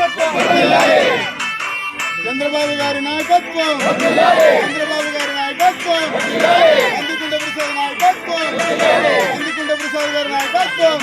నాయకత్వం చంద్రబాబు గారి నాయకత్వం చంద్రబాబు గారి నాయకత్వం అందుకుంట ప్రసాద్ నాయకత్వం అందుకుంట ప్రసాద్ గారి నాయకత్వం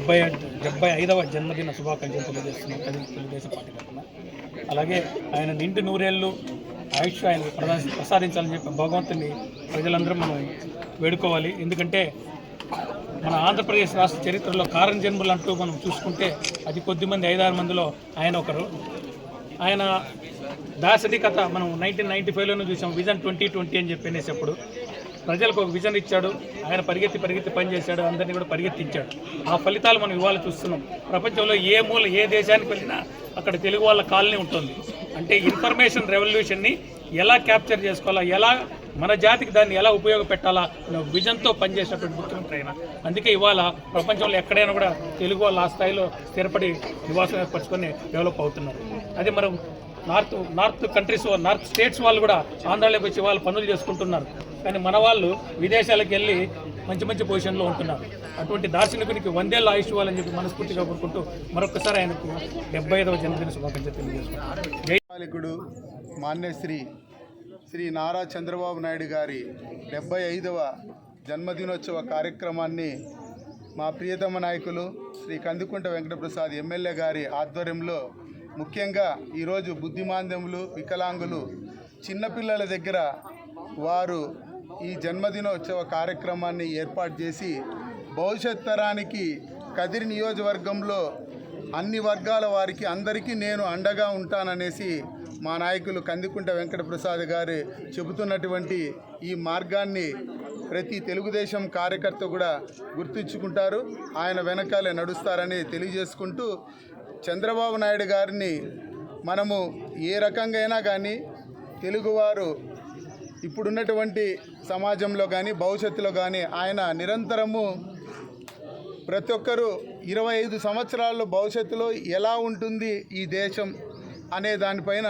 డెబ్బై డెబ్బై ఐదవ జన్మదిన శుభాకాంక్షలు తెలియజేస్తున్నాం. తెలుగుదేశం పార్టీ తరఫున. అలాగే ఆయన నింటి నూరేళ్ళు ఆయుష్ ఆయన ప్రదా ప్రసాదించాలని చెప్పి భగవంతుని ప్రజలందరూ మనం వేడుకోవాలి. ఎందుకంటే మన ఆంధ్రప్రదేశ్ రాష్ట్ర చరిత్రలో కారణ జన్మలు అంటూ మనం చూసుకుంటే అది కొద్దిమంది ఐదారు మందిలో ఆయన ఒకరు. ఆయన దాసరి కథ మనం నైన్టీన్ నైన్టీ ఫైవ్లోనే చూసాం. విజన్ ట్వంటీ ట్వంటీ అని చెప్పి అప్పుడు. ప్రజలకు ఒక విజన్ ఇచ్చాడు. ఆయన పరిగెత్తి పరిగెత్తి పనిచేశాడు అందరినీ కూడా పరిగెత్తించాడు. ఆ ఫలితాలు మనం ఇవాళ చూస్తున్నాం. ప్రపంచంలో ఏ మూల ఏ దేశానికి వెళ్ళినా అక్కడ తెలుగు వాళ్ళ కాలనీ ఉంటుంది. అంటే ఇన్ఫర్మేషన్ రెవల్యూషన్ని ఎలా క్యాప్చర్ చేసుకోవాలా ఎలా మన జాతికి దాన్ని ఎలా ఉపయోగపెట్టాలా అనే విజన్తో పనిచేసినటువంటి ముఖ్యమంత్రి ఆయన. అందుకే ఇవాళ ప్రపంచంలో ఎక్కడైనా కూడా తెలుగు వాళ్ళు ఆ స్థాయిలో స్థిరపడి నివాసం ఏర్పరచుకొని డెవలప్ అవుతున్నారు. అది మనం north north countries north states వాళ్ళు కూడా ఆంధ్రాలోకి వచ్చి వాళ్ళు పనులు చేసుకుంటున్నారు. కానీ మన వాళ్ళు విదేశాలకు వెళ్ళి మంచి మంచి పొజిషన్లో ఉంటున్నారు. అటువంటి దార్శనికునికి వందేళ్ళ ఆయుష్ ఇవ్వాలని చెప్పి మనస్ఫూర్తిగా కోరుకుంటూ మరొకసారి ఆయనకు డెబ్బై ఐదవ జన్మదిన శుభాకాంక్షలు తెలియజేస్తున్నాను. మాన్యశ్రీ శ్రీ నారా చంద్రబాబు నాయుడు గారి డెబ్బై ఐదవ జన్మదినోత్సవ కార్యక్రమాన్ని మా ప్రియతమ నాయకులు శ్రీ కందుకుంట వెంకటప్రసాద్ ఎమ్మెల్యే గారి ఆధ్వర్యంలో ముఖ్యంగా ఈరోజు బుద్ధిమాంద్యములు వికలాంగులు చిన్నపిల్లల దగ్గర వారు ఈ జన్మదినోత్సవ కార్యక్రమాన్ని ఏర్పాటు చేసి భవిష్యత్ తరానికి కదిరి నియోజకవర్గంలో అన్ని వర్గాల వారికి అందరికీ నేను అండగా ఉంటాననేసి మా నాయకులు కందికుంట వెంకటప్రసాద్ గారు చెబుతున్నటువంటి ఈ మార్గాన్ని ప్రతి తెలుగుదేశం కార్యకర్త కూడా గుర్తుంచుకుంటారు. ఆయన వెనకాలే నడుస్తారని తెలియజేసుకుంటూ చంద్రబాబు నాయుడు గారిని మనము ఏ రకంగా అయినా కానీ తెలుగువారు ఇప్పుడున్నటువంటి సమాజంలో కానీ భవిష్యత్తులో కానీ ఆయన నిరంతరము ప్రతి ఒక్కరూ ఇరవై ఐదు సంవత్సరాల్లో భవిష్యత్తులో ఎలా ఉంటుంది ఈ దేశం అనే దానిపైన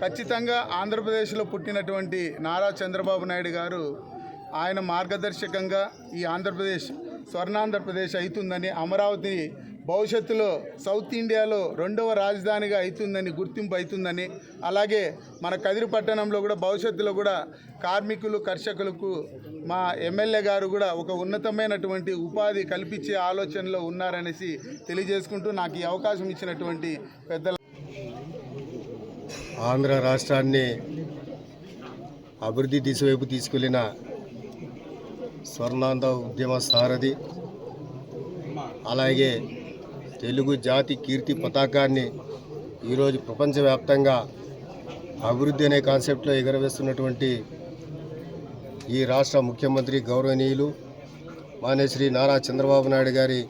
ఖచ్చితంగా ఆంధ్రప్రదేశ్లో పుట్టినటువంటి నారా చంద్రబాబు నాయుడు గారు ఆయన మార్గదర్శకంగా ఈ ఆంధ్రప్రదేశ్ స్వర్ణాంధ్రప్రదేశ్ అవుతుందని అమరావతి భవిష్యత్తులో సౌత్ ఇండియాలో రెండవ రాజధానిగా అవుతుందని గుర్తింపు అవుతుందని అలాగే మన కదిరి పట్టణంలో కూడా భవిష్యత్తులో కూడా కార్మికులు కర్షకులకు మా ఎమ్మెల్యే గారు కూడా ఒక ఉన్నతమైనటువంటి ఉపాధి కల్పించే ఆలోచనలో ఉన్నారనేసి తెలియజేసుకుంటూ నాకు ఈ అవకాశం ఇచ్చినటువంటి పెద్దల ఆంధ్ర రాష్ట్రాన్ని అభివృద్ధి దిశవైపు తీసుకెళ్ళిన స్వర్ణాంధ ఉద్యమ సారథి అలాగే తెలుగు జాతి కీర్తి పతాకాన్ని ఈరోజు ప్రపంచవ్యాప్తంగా అభివృద్ధి అనే కాన్సెప్ట్లో ఎగరవేస్తున్నటువంటి ఈ రాష్ట్ర ముఖ్యమంత్రి గౌరవనీయులు మానేశ్రీ నారా చంద్రబాబు నాయుడు గారి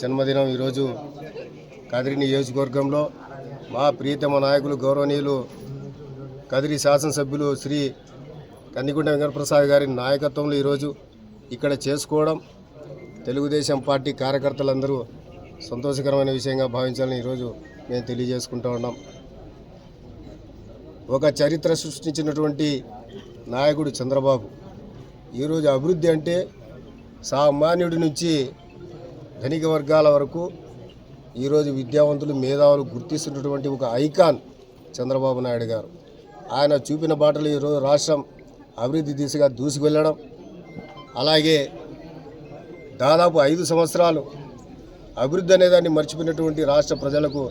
జన్మదినం ఈరోజు కదిరి నియోజకవర్గంలో మా ప్రియతమ నాయకులు గౌరవనీయులు కదిరి శాసనసభ్యులు శ్రీ కందికుంట వెంకటప్రసాద్ గారి నాయకత్వంలో ఈరోజు ఇక్కడ చేసుకోవడం తెలుగుదేశం పార్టీ కార్యకర్తలందరూ సంతోషకరమైన విషయంగా భావించాలని ఈరోజు మేము తెలియజేసుకుంటూ ఉన్నాం. ఒక చరిత్ర సృష్టించినటువంటి నాయకుడు చంద్రబాబు. ఈరోజు అభివృద్ధి అంటే సామాన్యుడి నుంచి ధనిక వర్గాల వరకు ఈరోజు విద్యావంతులు మేధావులు గుర్తిస్తున్నటువంటి ఒక ఐకాన్ చంద్రబాబు నాయుడు గారు. ఆయన చూపిన బాటలు ఈరోజు రాష్ట్రం అభివృద్ధి దిశగా దూసుకువెళ్ళడం. అలాగే దాదాపు ఐదు సంవత్సరాలు అభివృద్ధి అనేదాన్ని మర్చిపోయినటువంటి రాష్ట్ర ప్రజలకు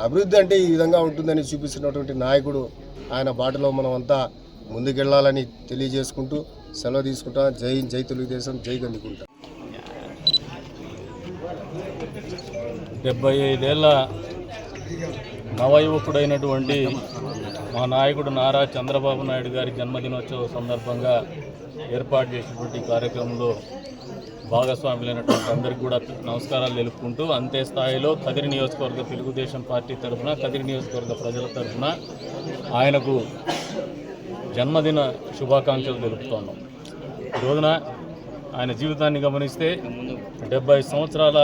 అభివృద్ధి అంటే ఈ విధంగా ఉంటుందని చూపిస్తున్నటువంటి నాయకుడు ఆయన బాటలో మనం అంతా ముందుకెళ్ళాలని తెలియజేసుకుంటూ సెలవు తీసుకుంటా. జై జై తెలుగుదేశం జై గందికుంటా డెబ్బై ఐదేళ్ళ నవయువకుడైనటువంటి మా నాయకుడు నారా చంద్రబాబు నాయుడు గారి జన్మదినోత్సవ సందర్భంగా ఏర్పాటు చేసినటువంటి కార్యక్రమంలో భాగస్వాములైనటువంటి అందరికీ కూడా నమస్కారాలు తెలుపుకుంటూ అంతే స్థాయిలో కదిరి నియోజకవర్గ తెలుగుదేశం పార్టీ తరఫున కదిరి నియోజకవర్గ ప్రజల తరఫున ఆయనకు జన్మదిన శుభాకాంక్షలు తెలుపుతున్నాం. రోజున ఆయన జీవితాన్ని గమనిస్తే డెబ్బై సంవత్సరాల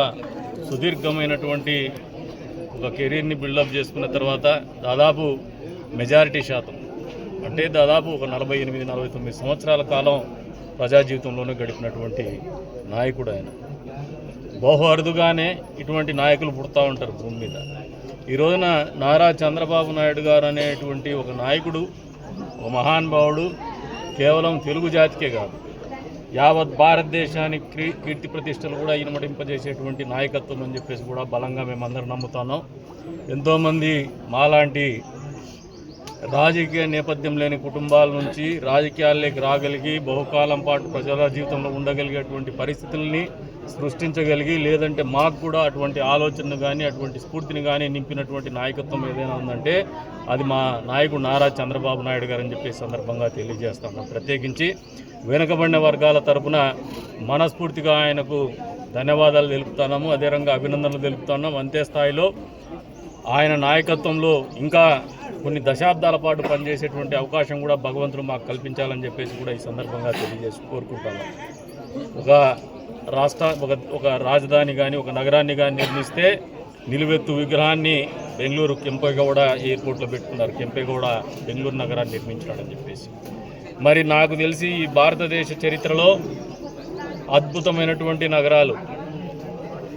సుదీర్ఘమైనటువంటి ఒక కెరీర్ని బిల్డప్ చేసుకున్న తర్వాత దాదాపు మెజారిటీ శాతం అంటే దాదాపు ఒక నలభై ఎనిమిది నలభై తొమ్మిది సంవత్సరాల కాలం ప్రజా జీవితంలోనే గడిపినటువంటి నాయకుడు ఆయన. బహు అరుదుగానే ఇటువంటి నాయకులు పుడతా ఉంటారు భూమి మీద. ఈ రోజున నారా చంద్రబాబు నాయుడు గారు అనేటువంటి ఒక నాయకుడు ఒక మహానుభావుడు కేవలం తెలుగు జాతికే కాదు యావత్ భారతదేశానికి కీర్తి ప్రతిష్టలు కూడా ఇనుమడింపజేసేటువంటి నాయకత్వం అని చెప్పేసి కూడా బలంగా మేమందరం నమ్ముతున్నాం. ఎంతోమంది మాలాంటి రాజకీయ నేపథ్యం లేని కుటుంబాల నుంచి రాజకీయాల్లోకి రాగలిగి బహుకాలం పాటు ప్రజల జీవితంలో ఉండగలిగేటువంటి పరిస్థితుల్ని సృష్టించగలిగి లేదంటే మాకు కూడా అటువంటి ఆలోచనను కానీ అటువంటి స్ఫూర్తిని కానీ నింపినటువంటి నాయకత్వం ఏదైనా ఉందంటే అది మా నాయకుడు నారా చంద్రబాబు నాయుడు గారు అని చెప్పి సందర్భంగా తెలియజేస్తున్నాం ప్రత్యేకించి వెనుకబడిన వర్గాల తరపున మనస్ఫూర్తిగా ఆయనకు ధన్యవాదాలు తెలుపుతున్నాము అదే రంగా అభినందనలు తెలుపుతున్నాం అంతే స్థాయిలో ఆయన నాయకత్వంలో ఇంకా కొన్ని దశాబ్దాల పాటు పనిచేసేటువంటి అవకాశం కూడా భగవంతుడు మాకు కల్పించాలని చెప్పేసి కూడా ఈ సందర్భంగా తెలియజేసి కోరుకుంటాను ఒక రాష్ట్ర ఒక ఒక రాజధాని కానీ ఒక నగరాన్ని కానీ నిర్మిస్తే నిలువెత్తు విగ్రహాన్ని బెంగళూరు కెంపేగౌడ ఎయిర్పోర్ట్లో పెట్టుకున్నారు. కెంపేగౌడ బెంగళూరు నగరాన్ని నిర్మించాడని చెప్పేసి. మరి నాకు తెలిసి ఈ భారతదేశ చరిత్రలో అద్భుతమైనటువంటి నగరాలు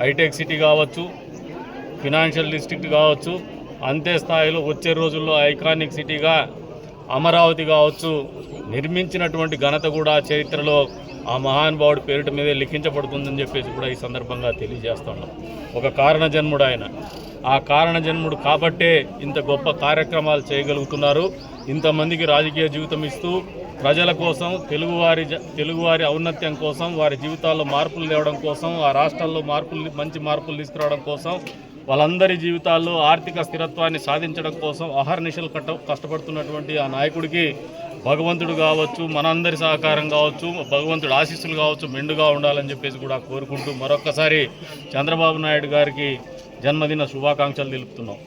హైటెక్ సిటీ కావచ్చు ఫినాన్షియల్ డిస్ట్రిక్ట్ కావచ్చు అంతే స్థాయిలో వచ్చే రోజుల్లో ఐకానిక్ సిటీగా అమరావతి కావచ్చు నిర్మించినటువంటి ఘనత కూడా చరిత్రలో ఆ మహానుభావుడి పేరిట మీదే లిఖించబడుతుందని చెప్పేసి కూడా ఈ సందర్భంగా తెలియజేస్తున్నాం. ఒక కారణ జన్ముడు ఆయన. ఆ కారణ జన్ముడు కాబట్టే ఇంత గొప్ప కార్యక్రమాలు చేయగలుగుతున్నారు. ఇంతమందికి రాజకీయ జీవితం ఇస్తూ ప్రజల కోసం తెలుగువారి జ- తెలుగువారి ఔన్నత్యం కోసం వారి జీవితాల్లో మార్పులు తేవడం కోసం ఆ రాష్ట్రాల్లో మార్పులు మంచి మార్పులు తీసుకురావడం కోసం వాళ్ళందరి జీవితాల్లో ఆర్థిక స్థిరత్వాన్ని సాధించడం కోసం అహర్నిశలు కట్ట కష్టపడుతున్నటువంటి ఆ నాయకుడికి భగవంతుడు కావచ్చు మనందరి సహకారం కావచ్చు భగవంతుడు ఆశీస్సులు కావచ్చు మెండుగా ఉండాలని చెప్పేసి కూడా కోరుకుంటూ మరొక్కసారి చంద్రబాబు నాయుడు గారికి జన్మదిన శుభాకాంక్షలు తెలుపుతున్నాం.